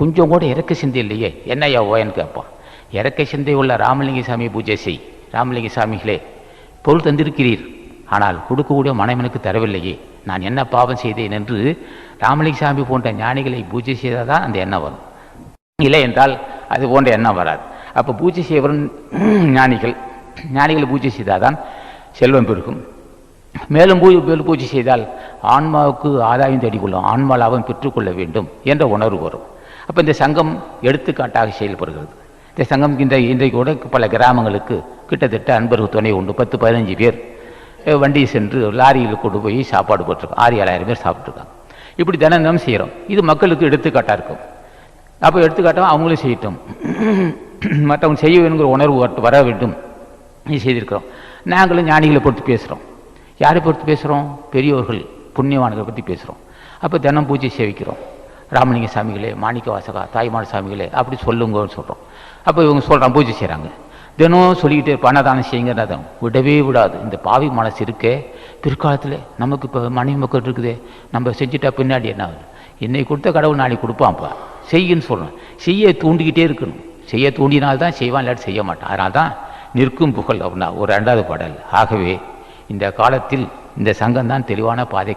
கொஞ்சம் கூட இறக்க சிந்தி இல்லையே? என்னையா ஓயன்னு கேட்பான். இறக்க சிந்தை உள்ள ராமலிங்க சாமி பூஜை செய். ராமலிங்க சாமிகளே பொருள் தந்திருக்கிறீர். ஆனால் கொடுக்கக்கூடிய மனைவனுக்கு தரவில்லையே. நான் என்ன பாவம் செய்தேன் என்று ராமலிங்க சாமி போன்ற ஞானிகளை பூஜை செய்தால் தான் அந்த எண்ணம் வரும். இல்லை என்றால் அது போன்ற எண்ணம் வராது. அப்போ பூஜை செய்வரும் ஞானிகள் ஞானிகளை பூஜை செய்தால் தான் செல்வம் பெருகும். மேலும் பூஜை பூஜை செய்தால் ஆன்மாவுக்கு ஆதாயம் தேடிக்கொள்ளும் ஆன்மா லாபம் பெற்றுக்கொள்ள வேண்டும் என்ற உணர்வு வரும். அப்போ இந்த சங்கம் எடுத்துக்காட்டாக செயல்படுகிறது. இந்த சங்கம் இந்த இன்றைக்கு கூட பல கிராமங்களுக்கு கிட்டத்தட்ட அன்பர்கள் துணை உண்டு. பத்து பதினஞ்சு பேர் வண்டி சென்று லாரியில் கொண்டு போய் சாப்பாடு போட்டிருக்கோம். ஆறு ஏழாயிரம் பேர் சாப்பிட்ருக்காங்க இப்படி தினம் செய்கிறோம் இது மக்களுக்கு எடுத்துக்காட்டாக இருக்கும். அப்போ எடுத்துக்காட்டாக அவங்களும் செய்யட்டும். மற்றவங்க செய்ய வேணுங்கிற உணர்வு வர வேண்டும். இது செய்திருக்கிறோம். நாங்களும் ஞானிகளை பொறுத்து பேசுகிறோம் யாரை பொறுத்து பேசுகிறோம் பெரியோர்கள் புண்ணியவான்களை பற்றி பேசுகிறோம் அப்போ தினம் பூஜை சேவிக்கிறோம். ராமலிங்க சாமிகளே மாணிக்க வாசகா தாய்மார் சாமிகளே அப்படி சொல்லுங்கன்னு சொல்கிறோம் அப்போ இவங்க சொல்கிறான் பூஜை செய்கிறாங்க தினம் சொல்லிக்கிட்டே இருப்போம் அன்னதானம் செய்யுங்க விடவே விடாது. இந்த பாவி மனசு இருக்கே. பிற்காலத்தில் நமக்கு இப்போ மனைவி மக்கள் இருக்குதே நம்ம செஞ்சுட்டா பின்னாடி என்ன ஆகுது? இன்னைக்கு கொடுத்த கடவுள் நாளைக்கு கொடுப்பான்ப்பா செய்யுன்னு சொல்லணும் செய்ய தூண்டிக்கிட்டே இருக்கணும். செய்ய தூண்டினால்தான் செய்வான் இல்லாட்டி செய்ய மாட்டான். அதனால தான் நிற்கும் புகழ் அப்படின்னா ஒரு ரெண்டாவது பாடல். ஆகவே இந்த காலத்தில் இந்த சங்கம் தான் தெளிவான பாதை